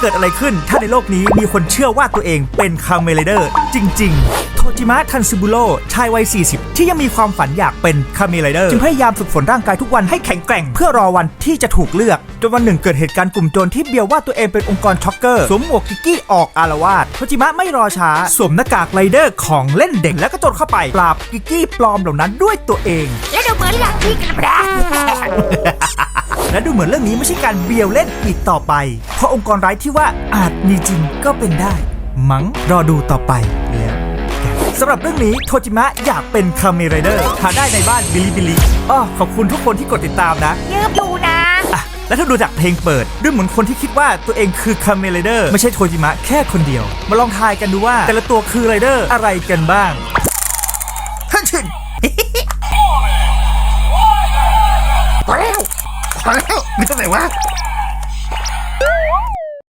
เกิดอะไรขึ้น ถ้าในโลกนี้มีคนเชื่อว่าตัวเองเป็นคาเมเลเดอร์ จริง ๆโทจิมะทันซึบุโรชายวัย 40 ที่ยังมีความฝันอยากเป็นคาเมเลเดอร์ จึงพยายามฝึกฝนร่างกายทุกวันให้แข็งแกร่งเพื่อรอวันที่จะถูกเลือก จนวันหนึ่งเกิดเหตุการณ์กลุ่มโจรที่เบียวว่าตัวเองเป็นองค์กรช็อกเกอร์ สวมหมวกกิกกี้ออกอารวาสโทจิมะไม่รอช้า สวมหน้ากากไรเดอร์ของเล่นเด็กแล้วก็โจรเข้าไปปราบกิกกี้ปลอมเหล่านั้นด้วยตัวเอง แล้วดูเหมือนหลังที่กระดา และดูเหมือนเรื่องนี้ไม่ใช่การเบียวเล่นอีกต่อไป เพราะองค์กรร้ายที่ว่าอาจมีจริงก็เป็นได้ มั้งรอดูต่อไปแล้วกันสำหรับเรื่องนี้โทจิมะอยากเป็นคาเมไรเดอร์หาได้ในบ้านบิลิบิลิอ้อขอบคุณทุกคนที่กดติดตามนะ ยืมดูนะ อะ และถ้าดูจากเพลงเปิด ด้วยเหมือนคนที่คิดว่าตัวเองคือคาเมไรเดอร์ไม่ใช่โทจิมะแค่คนเดียว มาลองทายกันดูว่า แต่ละตัวคือไรเดอร์อะไรกันบ้างฮันชินพอแล้ว พอแล้วนี่เท่าไหร่วะ